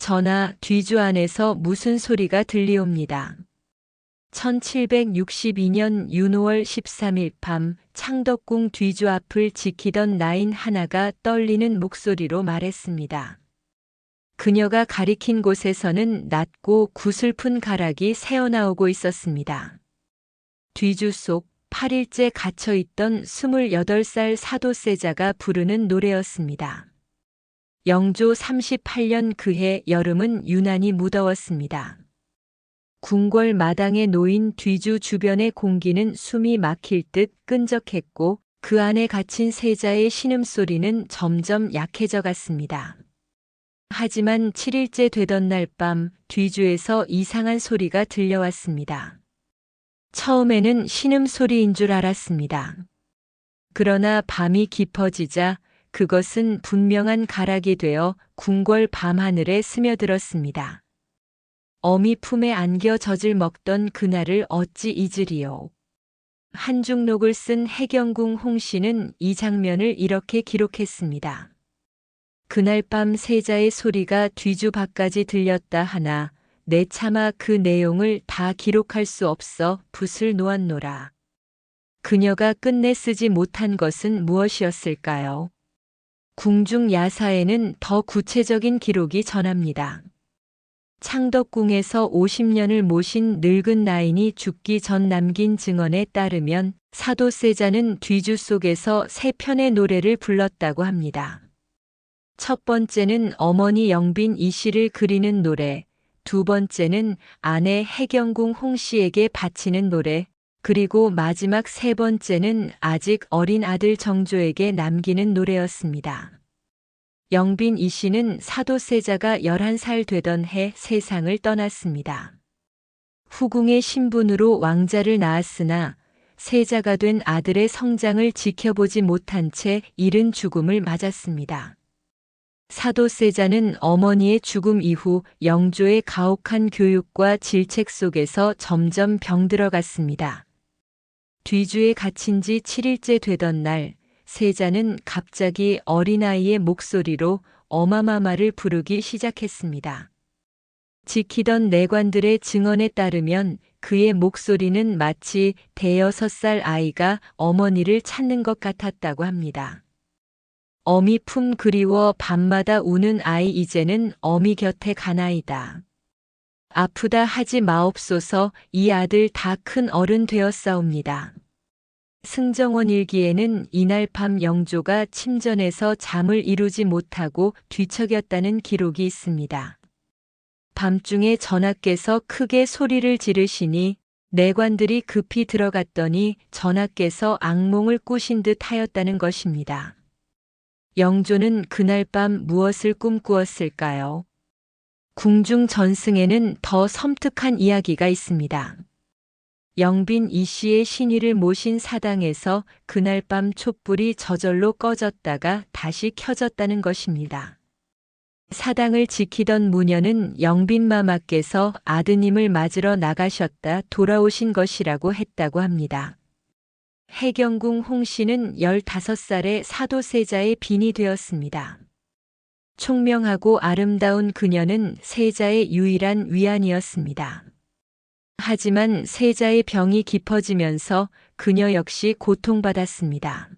전하 뒤주 안에서 무슨 소리가 들리옵니다. 1762년 윤호월 13일 밤 창덕궁 뒤주 앞을 지키던 나인 하나가 떨리는 목소리로 말했습니다. 그녀가 가리킨 곳에서는 낮고 구슬픈 가락이 새어나오고 있었습니다. 뒤주 속 8일째 갇혀있던 28살 사도세자가 부르는 노래였습니다. 영조 38년 그해 여름은 유난히 무더웠습니다. 궁궐 마당에 놓인 뒤주 주변의 공기는 숨이 막힐 듯 끈적했고 그 안에 갇힌 세자의 신음소리는 점점 약해져 갔습니다. 하지만 7일째 되던 날 밤 뒤주에서 이상한 소리가 들려왔습니다. 처음에는 신음소리인 줄 알았습니다. 그러나 밤이 깊어지자 그것은 분명한 가락이 되어 궁궐 밤하늘에 스며들었습니다. 어미 품에 안겨 젖을 먹던 그날을 어찌 잊으리요. 한중록을 쓴 해경궁 홍씨는 이 장면을 이렇게 기록했습니다. 그날 밤 세자의 소리가 뒤주 밖까지 들렸다 하나 내 차마 그 내용을 다 기록할 수 없어 붓을 놓았노라. 그녀가 끝내 쓰지 못한 것은 무엇이었을까요? 궁중 야사에는 더 구체적인 기록이 전합니다. 창덕궁에서 50년을 모신 늙은 나인이 죽기 전 남긴 증언에 따르면 사도세자는 뒤주 속에서 세 편의 노래를 불렀다고 합니다. 첫 번째는 어머니 영빈 이 씨를 그리는 노래, 두 번째는 아내 해경궁 홍 씨에게 바치는 노래, 그리고 마지막 세 번째는 아직 어린 아들 정조에게 남기는 노래였습니다. 영빈 이 씨는 사도세자가 11살 되던 해 세상을 떠났습니다. 후궁의 신분으로 왕자를 낳았으나 세자가 된 아들의 성장을 지켜보지 못한 채 이른 죽음을 맞았습니다. 사도세자는 어머니의 죽음 이후 영조의 가혹한 교육과 질책 속에서 점점 병들어갔습니다. 뒤주에 갇힌 지 7일째 되던 날, 세자는 갑자기 어린아이의 목소리로 어마마마를 부르기 시작했습니다. 지키던 내관들의 증언에 따르면 그의 목소리는 마치 대여섯 살 아이가 어머니를 찾는 것 같았다고 합니다. 어미 품 그리워 밤마다 우는 아이 이제는 어미 곁에 가나이다. 아프다 하지 마옵소서 이 아들 다 큰 어른 되었사옵니다. 승정원 일기에는 이날 밤 영조가 침전에서 잠을 이루지 못하고 뒤척였다는 기록이 있습니다. 밤중에 전하께서 크게 소리를 지르시니 내관들이 급히 들어갔더니 전하께서 악몽을 꾸신 듯 하였다는 것입니다. 영조는 그날 밤 무엇을 꿈꾸었을까요? 궁중 전승에는 더 섬뜩한 이야기가 있습니다. 영빈 이 씨의 신의를 모신 사당에서 그날 밤 촛불이 저절로 꺼졌다가 다시 켜졌다는 것입니다. 사당을 지키던 무녀는 영빈 마마께서 아드님을 맞으러 나가셨다 돌아오신 것이라고 했다고 합니다. 해경궁 홍 씨는 15살의 사도세자의 빈이 되었습니다. 총명하고 아름다운 그녀는 세자의 유일한 위안이었습니다. 하지만 세자의 병이 깊어지면서 그녀 역시 고통받았습니다.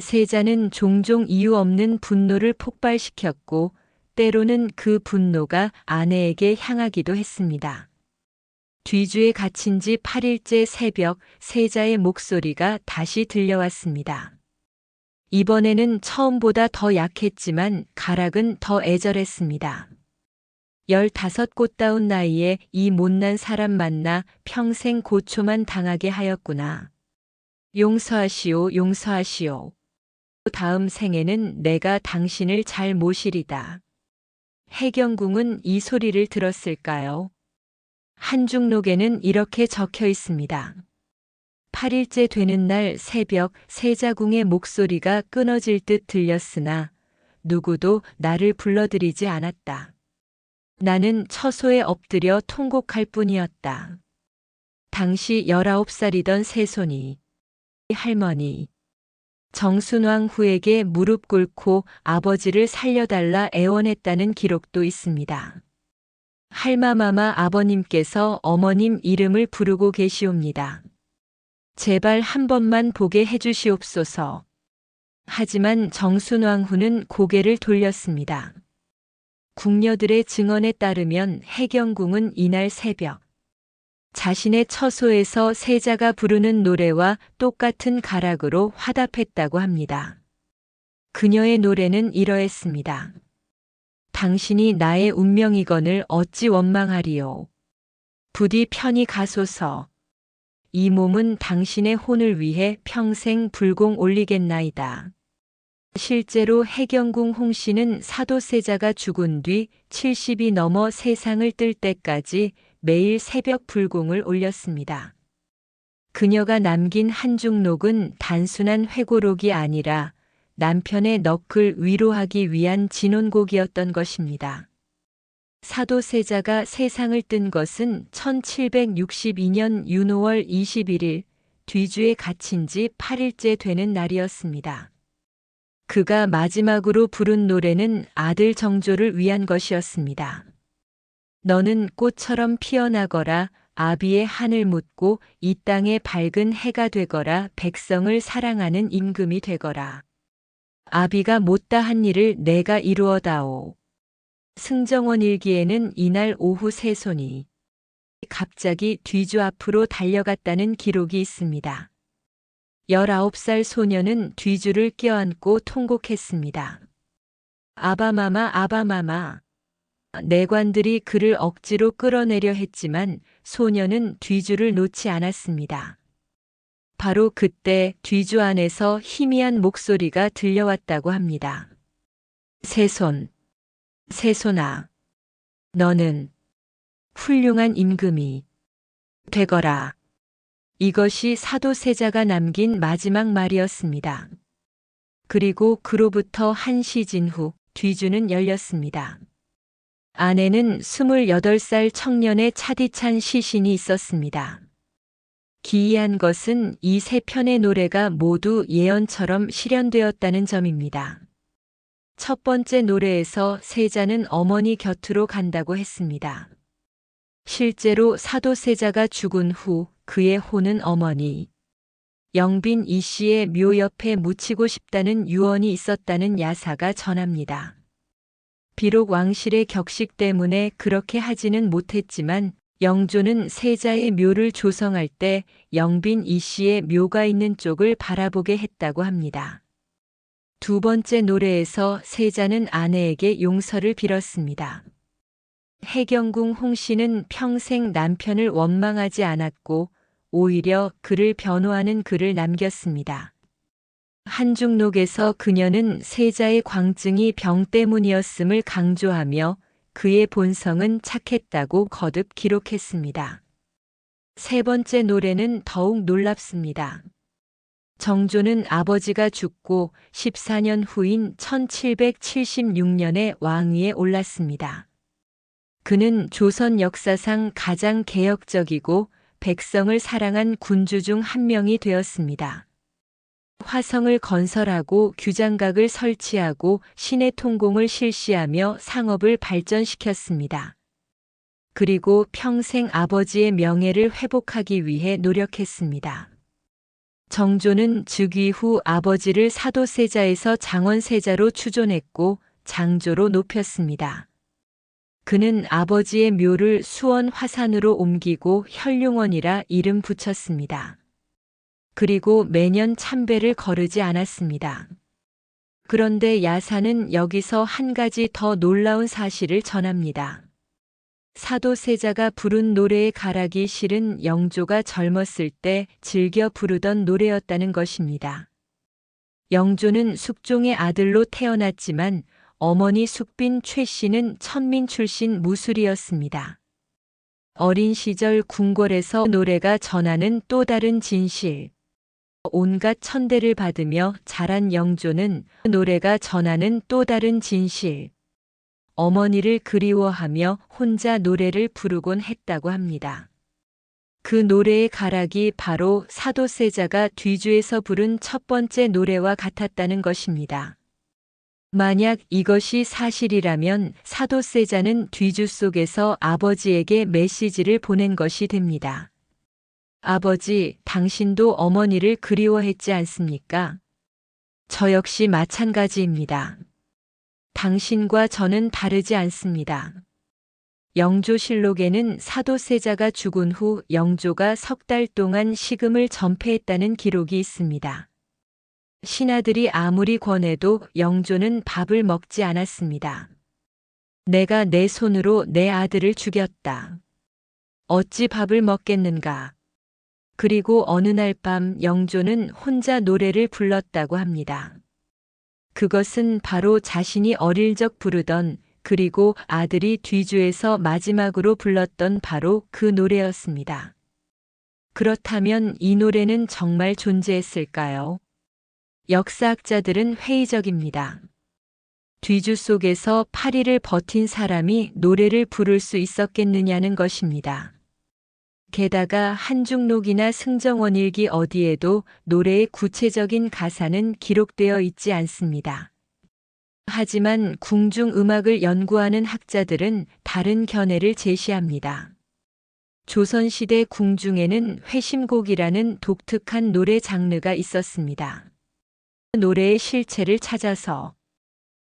세자는 종종 이유 없는 분노를 폭발시켰고 때로는 그 분노가 아내에게 향하기도 했습니다. 뒤주에 갇힌 지 8일째 새벽 세자의 목소리가 다시 들려왔습니다. 이번에는 처음보다 더 약했지만 가락은 더 애절했습니다. 열다섯 꽃다운 나이에 이 못난 사람 만나 평생 고초만 당하게 하였구나. 용서하시오, 용서하시오. 다음 생에는 내가 당신을 잘 모시리다. 해경궁은 이 소리를 들었을까요? 한중록에는 이렇게 적혀 있습니다. 8일째 되는 날 새벽 세자궁의 목소리가 끊어질 듯 들렸으나 누구도 나를 불러들이지 않았다. 나는 처소에 엎드려 통곡할 뿐이었다. 당시 19살이던 새손이 할머니 정순왕 후에게 무릎 꿇고 아버지를 살려달라 애원했다는 기록도 있습니다. 할마마마 아버님께서 어머님 이름을 부르고 계시옵니다. 제발 한 번만 보게 해주시옵소서. 하지만 정순왕 후는 고개를 돌렸습니다. 궁녀들의 증언에 따르면 해경궁은 이날 새벽 자신의 처소에서 세자가 부르는 노래와 똑같은 가락으로 화답했다고 합니다. 그녀의 노래는 이러했습니다. 당신이 나의 운명이건을 어찌 원망하리요. 부디 편히 가소서. 이 몸은 당신의 혼을 위해 평생 불공 올리겠나이다. 실제로 해경궁 홍씨는 사도세자가 죽은 뒤 70이 넘어 세상을 뜰 때까지 매일 새벽 불공을 올렸습니다. 그녀가 남긴 한중록은 단순한 회고록이 아니라 남편의 넋을 위로하기 위한 진혼곡이었던 것입니다. 사도 세자가 세상을 뜬 것은 1762년 윤호월 21일 뒤주에 갇힌 지 8일째 되는 날이었습니다. 그가 마지막으로 부른 노래는 아들 정조를 위한 것이었습니다. 너는 꽃처럼 피어나거라 아비의 한을 묻고 이 땅의 밝은 해가 되거라 백성을 사랑하는 임금이 되거라. 아비가 못다 한 일을 내가 이루어다오. 승정원 일기에는 이날 오후 세 손이 갑자기 뒤주 앞으로 달려갔다는 기록이 있습니다. 19살 소녀는 뒤주를 껴안고 통곡했습니다. 아바마마 아바마마. 내관들이 그를 억지로 끌어내려 했지만 소녀는 뒤주를 놓지 않았습니다. 바로 그때 뒤주 안에서 희미한 목소리가 들려왔다고 합니다. 세 손, 세손아, 너는 훌륭한 임금이 되거라. 이것이 사도세자가 남긴 마지막 말이었습니다. 그리고 그로부터 한 시진 후 뒤주는 열렸습니다. 안에는 28살 청년의 차디찬 시신이 있었습니다. 기이한 것은 이 세 편의 노래가 모두 예언처럼 실현되었다는 점입니다. 첫 번째 노래에서 세자는 어머니 곁으로 간다고 했습니다. 실제로 사도 세자가 죽은 후 그의 혼은 어머니 영빈 이 씨의 묘 옆에 묻히고 싶다는 유언이 있었다는 야사가 전합니다. 비록 왕실의 격식 때문에 그렇게 하지는 못했지만 영조는 세자의 묘를 조성할 때 영빈 이 씨의 묘가 있는 쪽을 바라보게 했다고 합니다. 두 번째 노래에서 세자는 아내에게 용서를 빌었습니다. 해경궁 홍씨는 평생 남편을 원망하지 않았고 오히려 그를 변호하는 글을 남겼습니다. 한중록에서 그녀는 세자의 광증이 병 때문이었음을 강조하며 그의 본성은 착했다고 거듭 기록했습니다. 세 번째 노래는 더욱 놀랍습니다. 정조는 아버지가 죽고 14년 후인 1776년에 왕위에 올랐습니다. 그는 조선 역사상 가장 개혁적이고 백성을 사랑한 군주 중 한 명이 되었습니다. 화성을 건설하고 규장각을 설치하고 시내 통공을 실시하며 상업을 발전시켰습니다. 그리고 평생 아버지의 명예를 회복하기 위해 노력했습니다. 정조는 즉위 후 아버지를 사도세자에서 장원세자로 추존했고 장조로 높였습니다. 그는 아버지의 묘를 수원 화산으로 옮기고 혈룡원이라 이름 붙였습니다. 그리고 매년 참배를 거르지 않았습니다. 그런데 야사는 여기서 한 가지 더 놀라운 사실을 전합니다. 사도 세자가 부른 노래의 가락이 실은 영조가 젊었을 때 즐겨 부르던 노래였다는 것입니다. 영조는 숙종의 아들로 태어났지만 어머니 숙빈 최 씨는 천민 출신 무술이었습니다. 어린 시절 궁궐에서 노래가 전하는 또 다른 진실. 온갖 천대를 받으며 자란 영조는 노래가 전하는 또 다른 진실. 어머니를 그리워하며 혼자 노래를 부르곤 했다고 합니다. 그 노래의 가락이 바로 사도세자가 뒤주에서 부른 첫 번째 노래와 같았다는 것입니다. 만약 이것이 사실이라면 사도세자는 뒤주 속에서 아버지에게 메시지를 보낸 것이 됩니다. 아버지, 당신도 어머니를 그리워했지 않습니까? 저 역시 마찬가지입니다. 당신과 저는 다르지 않습니다. 영조실록에는 사도세자가 죽은 후 영조가 석 달 동안 식음을 전폐했다는 기록이 있습니다. 신하들이 아무리 권해도 영조는 밥을 먹지 않았습니다. 내가 내 손으로 내 아들을 죽였다. 어찌 밥을 먹겠는가? 그리고 어느 날 밤 영조는 혼자 노래를 불렀다고 합니다. 그것은 바로 자신이 어릴 적 부르던 그리고 아들이 뒤주에서 마지막으로 불렀던 바로 그 노래였습니다. 그렇다면 이 노래는 정말 존재했을까요? 역사학자들은 회의적입니다. 뒤주 속에서 8일을 버틴 사람이 노래를 부를 수 있었겠느냐는 것입니다. 게다가 한중록이나 승정원일기 어디에도 노래의 구체적인 가사는 기록되어 있지 않습니다. 하지만 궁중 음악을 연구하는 학자들은 다른 견해를 제시합니다. 조선시대 궁중에는 회심곡이라는 독특한 노래 장르가 있었습니다. 노래의 실체를 찾아서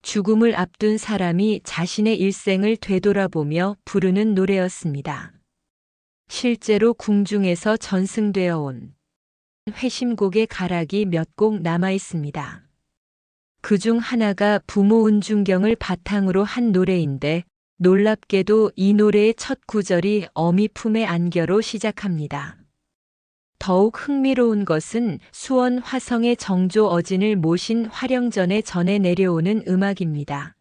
죽음을 앞둔 사람이 자신의 일생을 되돌아보며 부르는 노래였습니다. 실제로 궁중에서 전승되어 온 회심곡의 가락이 몇 곡 남아 있습니다. 그 중 하나가 부모 은중경을 바탕으로 한 노래인데 놀랍게도 이 노래의 첫 구절이 어미 품의 안겨로 시작합니다. 더욱 흥미로운 것은 수원 화성의 정조 어진을 모신 화령전에 전해 내려오는 음악입니다.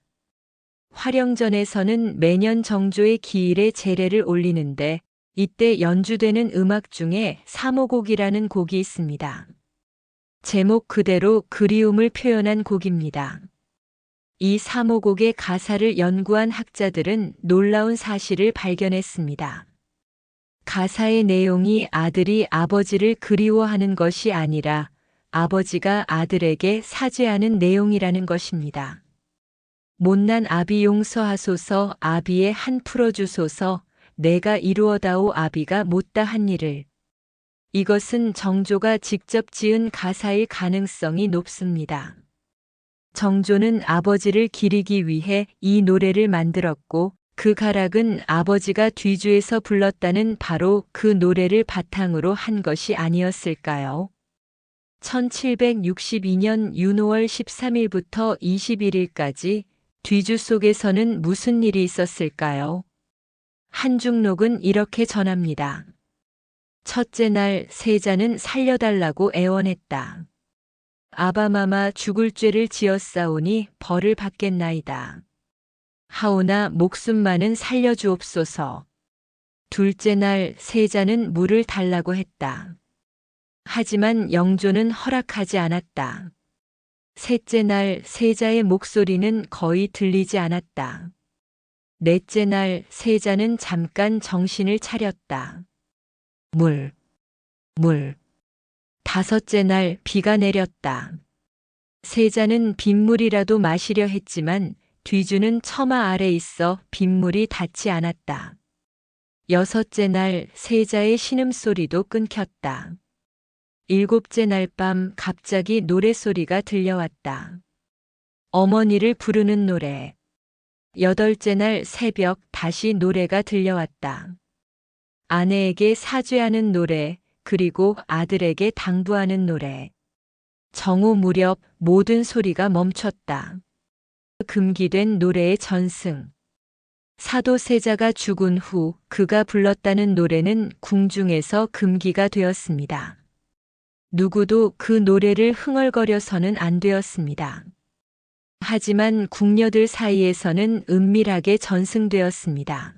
화령전에서는 매년 정조의 기일에 제례를 올리는데 이때 연주되는 음악 중에 사모곡이라는 곡이 있습니다. 제목 그대로 그리움을 표현한 곡입니다. 이 사모곡의 가사를 연구한 학자들은 놀라운 사실을 발견했습니다. 가사의 내용이 아들이 아버지를 그리워하는 것이 아니라 아버지가 아들에게 사죄하는 내용이라는 것입니다. 못난 아비 용서하소서 아비의 한 풀어주소서 내가 이루어다오 아비가 못다 한 일을. 이것은 정조가 직접 지은 가사일 가능성이 높습니다. 정조는 아버지를 기리기 위해 이 노래를 만들었고 그 가락은 아버지가 뒤주에서 불렀다는 바로 그 노래를 바탕으로 한 것이 아니었을까요? 1762년 윤호월 13일부터 21일까지 뒤주 속에서는 무슨 일이 있었을까요? 한중록은 이렇게 전합니다. 첫째 날 세자는 살려달라고 애원했다. 아바마마 죽을 죄를 지었사오니 벌을 받겠나이다. 하오나 목숨만은 살려주옵소서. 둘째 날 세자는 물을 달라고 했다. 하지만 영조는 허락하지 않았다. 셋째 날 세자의 목소리는 거의 들리지 않았다. 넷째 날 세자는 잠깐 정신을 차렸다. 물, 물. 다섯째 날 비가 내렸다. 세자는 빗물이라도 마시려 했지만 뒤주는 처마 아래 있어 빗물이 닿지 않았다. 여섯째 날 세자의 신음소리도 끊겼다. 일곱째 날 밤 갑자기 노래소리가 들려왔다. 어머니를 부르는 노래. 여덟째 날 새벽 다시 노래가 들려왔다. 아내에게 사죄하는 노래, 그리고 아들에게 당부하는 노래. 정오 무렵 모든 소리가 멈췄다. 금기된 노래의 전승. 사도 세자가 죽은 후 그가 불렀다는 노래는 궁중에서 금기가 되었습니다. 누구도 그 노래를 흥얼거려서는 안 되었습니다. 하지만 궁녀들 사이에서는 은밀하게 전승되었습니다.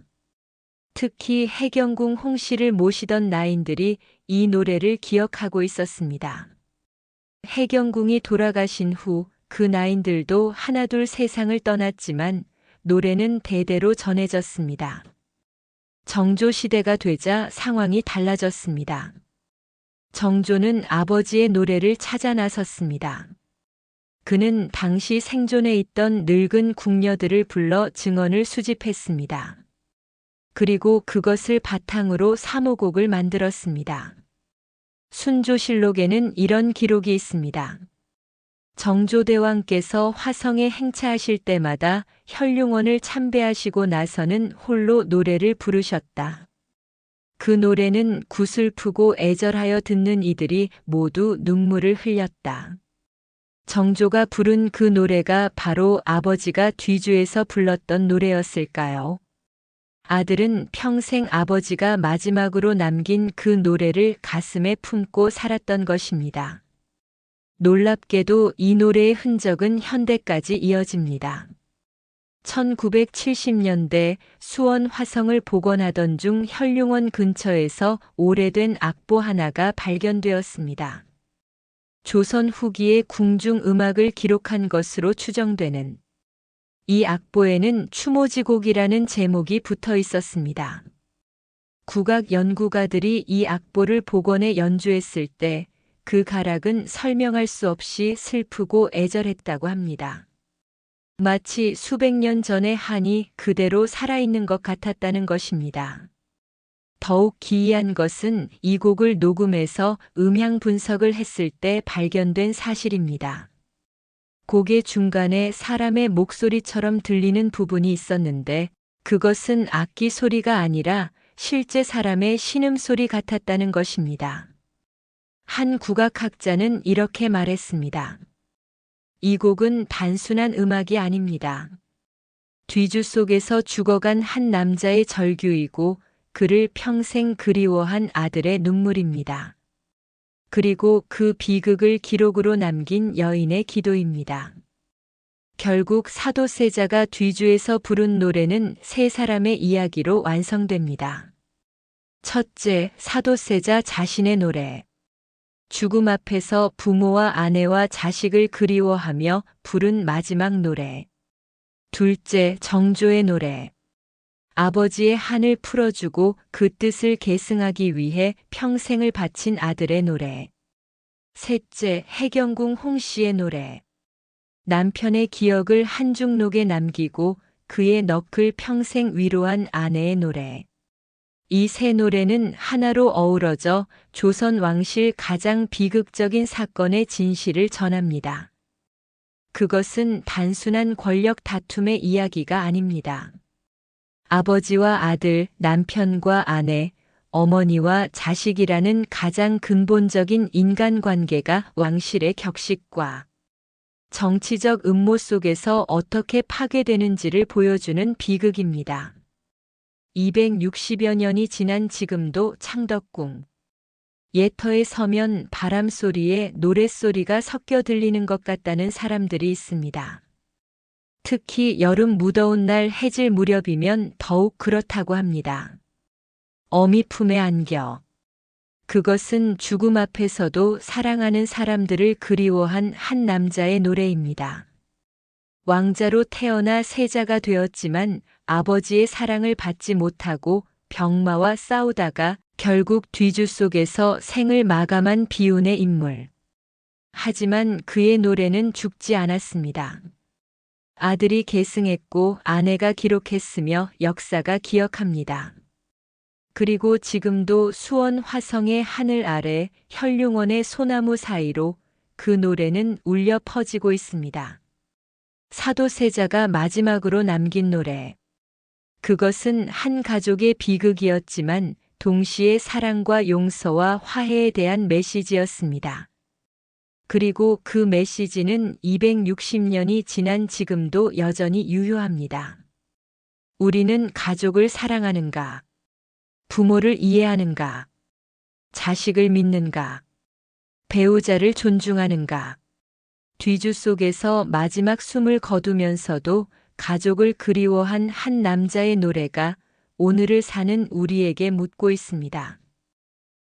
특히 해경궁 홍씨를 모시던 나인들이 이 노래를 기억하고 있었습니다. 해경궁이 돌아가신 후 그 나인들도 하나둘 세상을 떠났지만 노래는 대대로 전해졌습니다. 정조 시대가 되자 상황이 달라졌습니다. 정조는 아버지의 노래를 찾아 나섰습니다. 그는 당시 생존해 있던 늙은 궁녀들을 불러 증언을 수집했습니다. 그리고 그것을 바탕으로 사모곡을 만들었습니다. 순조실록에는 이런 기록이 있습니다. 정조대왕께서 화성에 행차하실 때마다 혈룡원을 참배하시고 나서는 홀로 노래를 부르셨다. 그 노래는 구슬프고 애절하여 듣는 이들이 모두 눈물을 흘렸다. 정조가 부른 그 노래가 바로 아버지가 뒤주에서 불렀던 노래였을까요? 아들은 평생 아버지가 마지막으로 남긴 그 노래를 가슴에 품고 살았던 것입니다. 놀랍게도 이 노래의 흔적은 현대까지 이어집니다. 1970년대 수원 화성을 복원하던 중 혈룡원 근처에서 오래된 악보 하나가 발견되었습니다. 조선 후기의 궁중 음악을 기록한 것으로 추정되는 이 악보에는 추모지곡이라는 제목이 붙어 있었습니다. 국악 연구가들이 이 악보를 복원해 연주했을 때 그 가락은 설명할 수 없이 슬프고 애절했다고 합니다. 마치 수백 년 전의 한이 그대로 살아있는 것 같았다는 것입니다. 더욱 기이한 것은 이 곡을 녹음해서 음향 분석을 했을 때 발견된 사실입니다. 곡의 중간에 사람의 목소리처럼 들리는 부분이 있었는데 그것은 악기 소리가 아니라 실제 사람의 신음소리 같았다는 것입니다. 한 국악학자는 이렇게 말했습니다. 이 곡은 단순한 음악이 아닙니다. 뒤주 속에서 죽어간 한 남자의 절규이고 그를 평생 그리워한 아들의 눈물입니다. 그리고 그 비극을 기록으로 남긴 여인의 기도입니다. 결국 사도세자가 뒤주에서 부른 노래는 세 사람의 이야기로 완성됩니다. 첫째, 사도세자 자신의 노래. 죽음 앞에서 부모와 아내와 자식을 그리워하며 부른 마지막 노래. 둘째, 정조의 노래. 아버지의 한을 풀어주고 그 뜻을 계승하기 위해 평생을 바친 아들의 노래. 셋째, 해경궁 홍씨의 노래. 남편의 기억을 한중록에 남기고 그의 넋을 평생 위로한 아내의 노래. 이 세 노래는 하나로 어우러져 조선 왕실 가장 비극적인 사건의 진실을 전합니다. 그것은 단순한 권력 다툼의 이야기가 아닙니다. 아버지와 아들, 남편과 아내, 어머니와 자식이라는 가장 근본적인 인간관계가 왕실의 격식과 정치적 음모 속에서 어떻게 파괴되는지를 보여주는 비극입니다. 260여 년이 지난 지금도 창덕궁. 예터에 서면 바람 소리에 노랫소리가 섞여 들리는 것 같다는 사람들이 있습니다. 특히 여름 무더운 날 해질 무렵이면 더욱 그렇다고 합니다. 어미 품에 안겨. 그것은 죽음 앞에서도 사랑하는 사람들을 그리워한 한 남자의 노래입니다. 왕자로 태어나 세자가 되었지만 아버지의 사랑을 받지 못하고 병마와 싸우다가 결국 뒤주 속에서 생을 마감한 비운의 인물. 하지만 그의 노래는 죽지 않았습니다. 아들이 계승했고 아내가 기록했으며 역사가 기억합니다. 그리고 지금도 수원 화성의 하늘 아래 혈룡원의 소나무 사이로 그 노래는 울려 퍼지고 있습니다. 사도세자가 마지막으로 남긴 노래. 그것은 한 가족의 비극이었지만 동시에 사랑과 용서와 화해에 대한 메시지였습니다. 그리고 그 메시지는 260년이 지난 지금도 여전히 유효합니다. 우리는 가족을 사랑하는가? 부모를 이해하는가? 자식을 믿는가? 배우자를 존중하는가? 뒤주 속에서 마지막 숨을 거두면서도 가족을 그리워한 한 남자의 노래가 오늘을 사는 우리에게 묻고 있습니다.